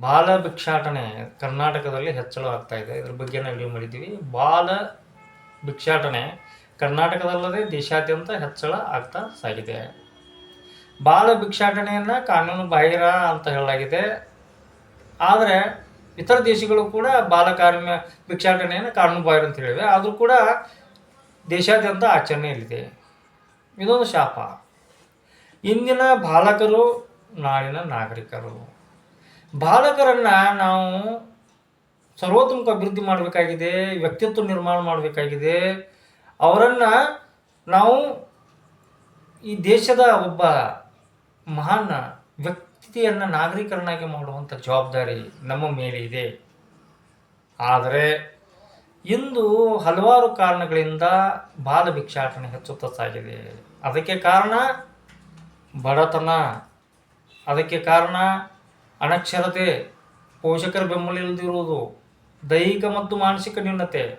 ಬಾಲ ಭಿಕ್ಷಾಟನೆ ಕರ್ನಾಟಕದಲ್ಲಿ ಹೆಚ್ಚಳ ಆಗ್ತಾ ಇದೆ. ಇದ್ರ ಬಗ್ಗೆ ನಾವು ವಿಡಿಯೋ ಮಾಡಿದ್ದೀವಿ. ಬಾಲ ಭಿಕ್ಷಾಟನೆ ಕರ್ನಾಟಕದಲ್ಲದೆ ದೇಶಾದ್ಯಂತ ಹೆಚ್ಚಳ ಆಗ್ತಾ ಸಾಗಿದೆ. ಬಾಲ ಭಿಕ್ಷಾಟನೆಯನ್ನು ಕಾನೂನು ಬಾಹಿರ ಅಂತ ಹೇಳಲಾಗಿದೆ. ಆದರೆ ಇತರ ದೇಶಗಳು ಕೂಡ ಬಾಲ ಕಾರ್ಮ ಭಿಕ್ಷಾಟನೆಯನ್ನು ಕಾನೂನು ಬಾಹಿರ ಅಂತ ಹೇಳಿವೆ. ಆದರೂ ಕೂಡ ದೇಶಾದ್ಯಂತ ಆಚರಣೆಯಲ್ಲಿದೆ ಇದೊಂದು ಶಾಪ. ಇಂದಿನ ಬಾಲಕರು ನಾಳಿನ ನಾಗರಿಕರು. ಬಾಲಕರನ್ನು ನಾವು ಸರ್ವೋತ್ಮಕ ಅಭಿವೃದ್ಧಿ ಮಾಡಬೇಕಾಗಿದೆ, ವ್ಯಕ್ತಿತ್ವ ನಿರ್ಮಾಣ ಮಾಡಬೇಕಾಗಿದೆ. ಅವರನ್ನು ನಾವು ಈ ದೇಶದ ಒಬ್ಬ ಮಹಾನ್ ವ್ಯಕ್ತಿಯನ್ನು ನಾಗರಿಕರನ್ನಾಗಿ ಮಾಡುವಂಥ ಜವಾಬ್ದಾರಿ ನಮ್ಮ ಮೇಲೆ ಇದೆ. ಆದರೆ ಇಂದು ಹಲವಾರು ಕಾರಣಗಳಿಂದ ಬಾಲ ಭಿಕ್ಷಾಟನೆ ಹೆಚ್ಚುತ್ತಾ ಸಾಗಿದೆ. ಅದಕ್ಕೆ ಕಾರಣ ಬಡತನ. ಅದಕ್ಕೆ ಕಾರಣ ಅನಕ್ಷರತೆ, ಪೋಷಕರ ಬೆಂಬಲ ಇಲ್ಲದಿರುವುದು ದೈಹಿಕ ಮತ್ತು ಮಾನಸಿಕ ನ್ಯೂನತೆ.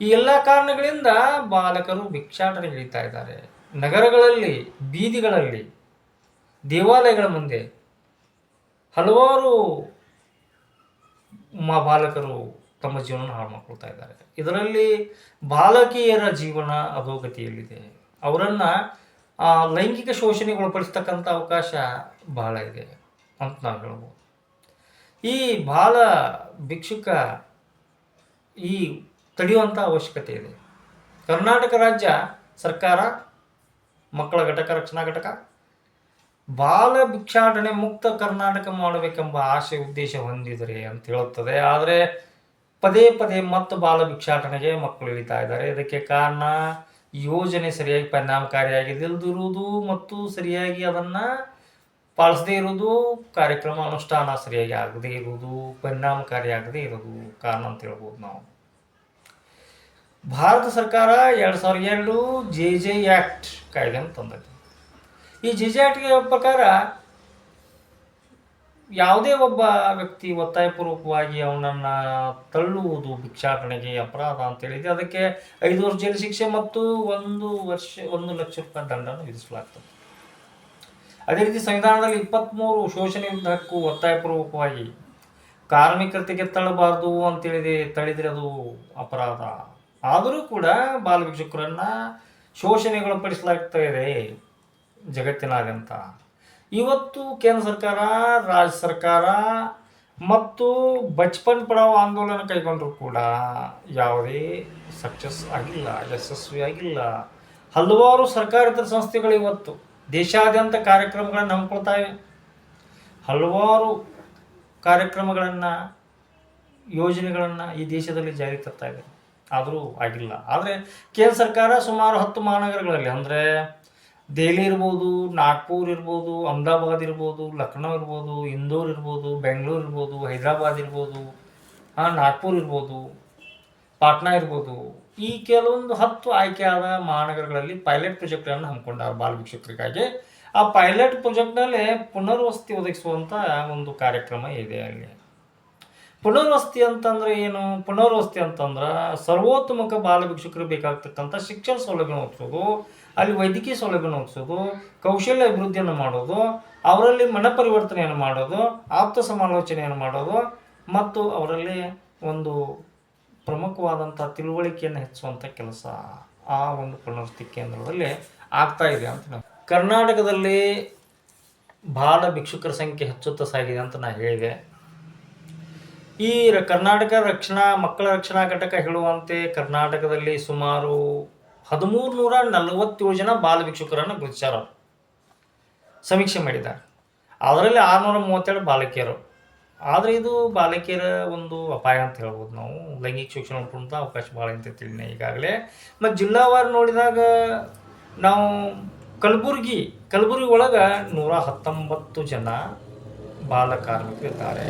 ಈ ಎಲ್ಲ ಕಾರಣಗಳಿಂದ ಬಾಲಕರು ಭಿಕ್ಷಾಟನೆ ಇಳಿತಾ ಇದ್ದಾರೆ. ನಗರಗಳಲ್ಲಿ, ಬೀದಿಗಳಲ್ಲಿ, ದೇವಾಲಯಗಳ ಮುಂದೆ. ಹಲವಾರು ಮಾ ಬಾಲಕರು ತಮ್ಮ ಜೀವನ ಹಾಳು ಮಾಡ್ಕೊಳ್ತಾ ಇದ್ದಾರೆ. ಇದರಲ್ಲಿ ಬಾಲಕಿಯರ ಜೀವನ ಅಧೋಗತಿಯಲ್ಲಿದೆ. ಅವರನ್ನು ಲೈಂಗಿಕ ಶೋಷಣೆಗೆ ಒಳಪಡಿಸ್ತಕ್ಕಂಥ ಅವಕಾಶ ಬಹಳ ಇದೆ. ಅಂತ ನಾವು ಹೇಳ್ಬೋದು ಈ ಬಾಲ ಭಿಕ್ಷುಕ ಈ ತಡೆಯುವಂಥ ಅವಶ್ಯಕತೆ ಇದೆ. ಕರ್ನಾಟಕ ರಾಜ್ಯ ಸರ್ಕಾರ, ಮಕ್ಕಳ ಘಟಕ, ರಕ್ಷಣಾ ಘಟಕ, ಬಾಲ ಭಿಕ್ಷಾಟನೆ ಮುಕ್ತ ಕರ್ನಾಟಕ ಮಾಡಬೇಕೆಂಬ ಆಶೆ ಉದ್ದೇಶ ಹೊಂದಿದರೆ ಅಂತ ಹೇಳುತ್ತದೆ. ಆದರೆ ಪದೇ ಪದೇ ಮತ್ತು ಬಾಲ ಭಿಕ್ಷಾಟನೆಗೆ ಮಕ್ಕಳು ಇಳಿತಾ ಇದ್ದಾರೆ. ಇದಕ್ಕೆ ಕಾರಣ ಯೋಜನೆ ಸರಿಯಾಗಿ ಪರಿಣಾಮಕಾರಿಯಾಗಿಲ್ಲದಿರುವುದು ಮತ್ತು ಸರಿಯಾಗಿ ಅದನ್ನು ಪಾಲಿಸದೇ ಇರುವುದು, ಕಾರ್ಯಕ್ರಮ ಅನುಷ್ಠಾನ ಸರಿಯಾಗಿ ಆಗದೇ ಇರುವುದು ಪರಿಣಾಮಕಾರಿಯಾಗದೇ ಇರೋದು ಕಾರಣ ಅಂತ ಹೇಳ್ಬೋದು ನಾವು. ಭಾರತ ಸರ್ಕಾರ ಎರಡು ಸಾವಿರದ ಎರಡು ಜೆ ಜೆ ಆ್ಯಕ್ಟ್ ಕಾಯ್ದೆಯನ್ನು ತಂದೈತೆ ಈ ಜೆ ಜೆ ಆ್ಯಕ್ಟ್ಗೆ ಪ್ರಕಾರ ಯಾವುದೇ ಒಬ್ಬ ವ್ಯಕ್ತಿ ಒತ್ತಾಯಪೂರ್ವಕವಾಗಿ ಅವನನ್ನು ತಳ್ಳುವುದು ಭಿಕ್ಷಾಟನೆಗೆ ಅಪರಾಧ ಅಂತ ಹೇಳಿದೆ ಅದಕ್ಕೆ ಐದು ವರ್ಷ ಜೈಲು ಶಿಕ್ಷೆ ಮತ್ತು ಒಂದು ವರ್ಷ, ಒಂದು ಲಕ್ಷ ರೂಪಾಯಿ ದಂಡವನ್ನು ವಿಧಿಸಲಾಗ್ತದೆ. ಅದೇ ರೀತಿ ಸಂವಿಧಾನದಲ್ಲಿ ಇಪ್ಪತ್ತ್ಮೂರು ಶೋಷಣೆ ಹಕ್ಕು ಒತ್ತಾಯಪೂರ್ವಕವಾಗಿ ಕಾರ್ಮಿಕತೆಗೆ ತಳ್ಳಬಾರ್ದು ಅಂತೇಳಿದೆ ತಳಿದ್ರೆ ಅದು ಅಪರಾಧ. ಆದರೂ ಕೂಡ ಬಾಲ ಭಿಕ್ಷುಕರನ್ನು ಶೋಷಣೆಗೊಳಪಡಿಸಲಾಗ್ತಾ ಇದೆ ಜಗತ್ತಿನಾದ್ಯಂತ. ಇವತ್ತು ಕೇಂದ್ರ ಸರ್ಕಾರ, ರಾಜ್ಯ ಸರ್ಕಾರ ಮತ್ತು ಬಚ್ಪನ್ ಪಡಾವ್ ಆಂದೋಲನ ಕೈಗೊಂಡರೂ ಕೂಡ ಯಾವುದೇ ಸಕ್ಸಸ್ ಆಗಿಲ್ಲ, ಯಶಸ್ವಿ ಆಗಿಲ್ಲ. ಹಲವಾರು ಸರ್ಕಾರೇತರ ಸಂಸ್ಥೆಗಳು ಇವತ್ತು ದೇಶಾದ್ಯಂತ ಕಾರ್ಯಕ್ರಮಗಳನ್ನು ಹಮ್ಮಿಕೊಳ್ತಾ ಹಲವಾರು ಕಾರ್ಯಕ್ರಮಗಳನ್ನು, ಯೋಜನೆಗಳನ್ನು ಈ ದೇಶದಲ್ಲಿ ಜಾರಿಗೆ ತರ್ತಾ ಇದೆ ಆದರೂ ಆಗಿಲ್ಲ. ಆದರೆ ಕೇಂದ್ರ ಸರ್ಕಾರ ಸುಮಾರು ಹತ್ತು ಮಹಾನಗರಗಳಲ್ಲಿ, ಅಂದರೆ ದೆಹಲಿ ಇರ್ಬೋದು, ನಾಗ್ಪುರ್ ಇರ್ಬೋದು, ಅಹಮದಾಬಾದ್ ಇರ್ಬೋದು, ಲಕ್ನೋ ಇರ್ಬೋದು, ಇಂದೋರ್ ಇರ್ಬೋದು, ಬೆಂಗಳೂರು ಇರ್ಬೋದು, ಹೈದರಾಬಾದ್ ಇರ್ಬೋದು ನಾಗ್ಪುರ್ ಇರ್ಬೋದು, ಪಾಟ್ನಾ ಇರ್ಬೋದು ಈ ಕೆಲವೊಂದು ಹತ್ತು ಆಯ್ಕೆಯಾದ ಮಹಾನಗರಗಳಲ್ಲಿ ಪೈಲಟ್ ಪ್ರಾಜೆಕ್ಟ್ಗಳನ್ನು ಹಮ್ಮಿಕೊಂಡಾರ ಬಾಲ ಭಿಕ್ಷುಕರಿಗಾಗಿ ಆ ಪೈಲಟ್ ಪ್ರಾಜೆಕ್ಟ್ನಲ್ಲೇ ಪುನರ್ವಸತಿ ಒದಗಿಸುವಂಥ ಒಂದು ಕಾರ್ಯಕ್ರಮ ಇದೆ ಅಲ್ಲಿ. ಪುನರ್ವಸತಿ ಅಂತಂದ್ರೆ ಏನು? ಪುನರ್ವಸತಿ ಅಂತಂದ್ರೆ ಸರ್ವೋತ್ತಮಕ ಬಾಲ ಭಿಕ್ಷುಕರು ಬೇಕಾಗ್ತಕ್ಕಂಥ ಶಿಕ್ಷಣ ಸೌಲಭ್ಯನ ಒದಗಿಸೋದು, ಅಲ್ಲಿ ವೈದ್ಯಕೀಯ ಸೌಲಭ್ಯನ ಒದಗಿಸೋದು, ಕೌಶಲ್ಯ ಅಭಿವೃದ್ಧಿಯನ್ನು ಮಾಡೋದು, ಅವರಲ್ಲಿ ಮನ ಪರಿವರ್ತನೆಯನ್ನು ಮಾಡೋದು, ಆಪ್ತ ಸಮಾಲೋಚನೆಯನ್ನು ಮಾಡೋದು, ಮತ್ತು ಅವರಲ್ಲಿ ಒಂದು ಪ್ರಮುಖವಾದಂಥ ತಿಳುವಳಿಕೆಯನ್ನು ಹೆಚ್ಚುವಂಥ ಕೆಲಸ ಆ ಒಂದು ಪುನರ್ವಸತಿ ಕೇಂದ್ರದಲ್ಲಿ ಆಗ್ತಾ ಇದೆ ಅಂತ ನಾವು ಕರ್ನಾಟಕದಲ್ಲಿ ಭಾಳ ಭಿಕ್ಷುಕರ ಸಂಖ್ಯೆ ಹೆಚ್ಚುತ್ತಾ ಸಾಗಿದೆ ಅಂತ ನಾನು ಹೇಳಿದೆ. ಈ ಕರ್ನಾಟಕ ರಕ್ಷಣಾ, ಮಕ್ಕಳ ರಕ್ಷಣಾ ಘಟಕ ಹೇಳುವಂತೆ ಕರ್ನಾಟಕದಲ್ಲಿ ಸುಮಾರು ಹದಿಮೂರು ನೂರ ನಲವತ್ತೇಳು ಜನ ಬಾಲ ಭಿಕ್ಷುಕರನ್ನು ಗುರುತಿಸ್ಯಾರ ಸಮೀಕ್ಷೆ ಮಾಡಿದ್ದಾರೆ. ಅದರಲ್ಲಿ ಆರುನೂರ ಮೂವತ್ತೆರಡು ಬಾಲಕಿಯರು. ಆದರೆ ಇದು ಬಾಲಕಿಯರ ಒಂದು ಅಪಾಯ ಅಂತ ಹೇಳ್ಬೋದು ನಾವು. ಲೈಂಗಿಕ ಶಿಕ್ಷಣ ಉಂಟು ಅವಕಾಶ ಭಾಳ ಅಂತ ತಿಳಿನ ಈಗಾಗಲೇ. ಮತ್ತು ಜಿಲ್ಲಾವಾರು ನೋಡಿದಾಗ ನಾವು ಕಲಬುರ್ಗಿ ಕಲಬುರ್ಗಿ ಒಳಗೆ ನೂರ ಹತ್ತೊಂಬತ್ತು ಜನ ಬಾಲ ಕಾರ್ಮಿಕರಿದ್ದಾರೆ.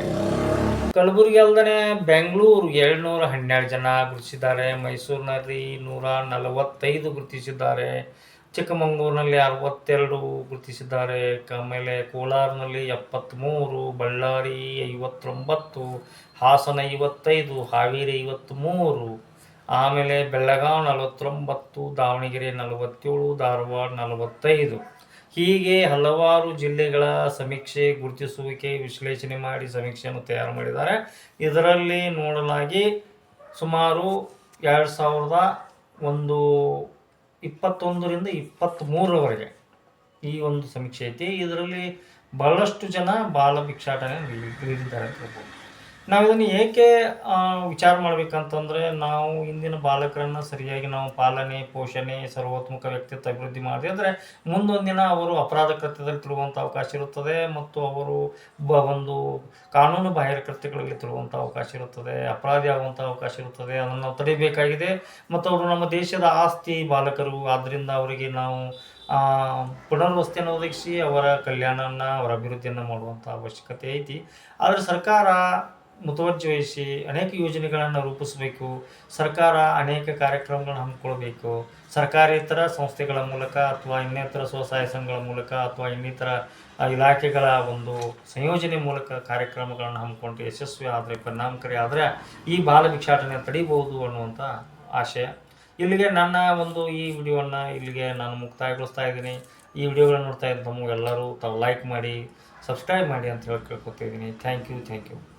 ಕಲಬುರ್ಗಿ ಅಲ್ಲದೆ ಬೆಂಗಳೂರು ಏಳ್ನೂರ ಹನ್ನೆರಡು ಜನ ಗುರುತಿಸಿದ್ದಾರೆ. ಮೈಸೂರಿನಲ್ಲಿ ನೂರ ನಲವತ್ತೈದು ಗುರುತಿಸಿದ್ದಾರೆ. ಚಿಕ್ಕಮಗಳೂರಿನಲ್ಲಿ ಅರವತ್ತೆರಡು ಗುರುತಿಸಿದ್ದಾರೆ. ಆಮೇಲೆ ಕೋಲಾರ್ನಲ್ಲಿ ಎಪ್ಪತ್ತ್ಮೂರು ಬಳ್ಳಾರಿ ಐವತ್ತೊಂಬತ್ತು, ಹಾಸನ ಐವತ್ತೈದು, ಹಾವೇರಿ ಐವತ್ತ್ಮೂರು ಆಮೇಲೆ ಬೆಳಗಾವಿ ನಲವತ್ತೊಂಬತ್ತು, ದಾವಣಗೆರೆ ನಲವತ್ತೇಳು, ಧಾರವಾಡ ನಲವತ್ತೈದು. ಹೀಗೆ ಹಲವಾರು ಜಿಲ್ಲೆಗಳ ಸಮೀಕ್ಷೆ, ಗುರುತಿಸುವಿಕೆ, ವಿಶ್ಲೇಷಣೆ ಮಾಡಿ ಸಮೀಕ್ಷೆಯನ್ನು ತಯಾರು ಮಾಡಿದ್ದಾರೆ. ಇದರಲ್ಲಿ ನೋಡಲಾಗಿ ಸುಮಾರು ಎರಡು ಸಾವಿರದ ಒಂದು ಇಪ್ಪತ್ತೊಂದರಿಂದ ಇಪ್ಪತ್ತ್ಮೂರರವರೆಗೆ ಈ ಒಂದು ಸಮೀಕ್ಷೆ ಐತಿ. ಇದರಲ್ಲಿ ಬಹಳಷ್ಟು ಜನ ಬಾಲ ಭಿಕ್ಷಾಟನೆ ನೀಡಿದ್ದಾರೆ ಅಂತ ಹೇಳ್ಬೋದು. ನಾವು ಇದನ್ನು ಏಕೆ ವಿಚಾರ ಮಾಡ್ಬೇಕಂತಂದರೆ ನಾವು ಇಂದಿನ ಬಾಲಕರನ್ನು ಸರಿಯಾಗಿ ನಾವು ಪಾಲನೆ, ಪೋಷಣೆ ಸರ್ವೋತ್ಮಕ ವ್ಯಕ್ತಿತ್ವ ಅಭಿವೃದ್ಧಿ ಮಾಡಿದೆ ಅಂದರೆ ಮುಂದೊಂದಿನ ಅವರು ಅಪರಾಧ ಕೃತ್ಯದಲ್ಲಿ ತಿಳುವಂಥ ಅವಕಾಶ ಇರುತ್ತದೆ ಮತ್ತು ಅವರು ಬ, ಒಂದು ಕಾನೂನು ಬಾಹಿರ ಕೃತ್ಯಗಳಲ್ಲಿ ತಿಳುವಂಥ ಅವಕಾಶ ಇರುತ್ತದೆ, ಅಪರಾಧಿ ಆಗುವಂಥ ಅವಕಾಶ ಇರುತ್ತದೆ, ಅದನ್ನು ನಾವು ತಡೆಯಬೇಕಾಗಿದೆ ಮತ್ತು ಅವರು ನಮ್ಮ ದೇಶದ ಆಸ್ತಿ ಬಾಲಕರು ಆದ್ದರಿಂದ ಅವರಿಗೆ ನಾವು ಪುನರ್ವಸತಿಯನ್ನು ಒದಗಿಸಿ ಅವರ ಕಲ್ಯಾಣವನ್ನು ಅವರ ಅಭಿವೃದ್ಧಿಯನ್ನು ಮಾಡುವಂಥ ಅವಶ್ಯಕತೆ ಐತಿ. ಆದರೆ ಸರ್ಕಾರ ಮುತುವರ್ಜಿ ವಹಿಸಿ ಅನೇಕ ಯೋಜನೆಗಳನ್ನು ರೂಪಿಸಬೇಕು, ಸರ್ಕಾರ ಅನೇಕ ಕಾರ್ಯಕ್ರಮಗಳನ್ನು ಹಮ್ಮಿಕೊಳ್ಬೇಕು ಸರ್ಕಾರೇತರ ಸಂಸ್ಥೆಗಳ ಮೂಲಕ ಅಥವಾ ಇನ್ನಿತರ ಸ್ವಸಹಾಯ ಸಂಘಗಳ ಮೂಲಕ ಅಥವಾ ಇನ್ನಿತರ ಇಲಾಖೆಗಳ ಒಂದು ಸಂಯೋಜನೆ ಮೂಲಕ ಕಾರ್ಯಕ್ರಮಗಳನ್ನು ಹಮ್ಮಿಕೊಂಡು ಯಶಸ್ವಿ ಆದರೆ, ಪರಿಣಾಮಕಾರಿ ಆದರೆ ಈ ಬಾಲ ಭಿಕ್ಷಾಟನೆ ತಡಿಬಹುದು ಅನ್ನುವಂಥ ಆಶಯ. ಇಲ್ಲಿಗೆ ನನ್ನ ಒಂದು ಈ ವಿಡಿಯೋವನ್ನು ಇಲ್ಲಿಗೆ ನಾನು ಮುಕ್ತಾಯಗೊಳಿಸ್ತಾ ಇದ್ದೀನಿ. ಈ ವಿಡಿಯೋಗಳನ್ನು ನೋಡ್ತಾ ಇದ್ದ ಎಲ್ಲರೂ ತಾವು ಲೈಕ್ ಮಾಡಿ ಸಬ್ಸ್ಕ್ರೈಬ್ ಮಾಡಿ ಅಂತ ಹೇಳಿ ಕೇಳ್ಕೊತಿದ್ದೀನಿ ಥ್ಯಾಂಕ್ ಯು ಥ್ಯಾಂಕ್ ಯು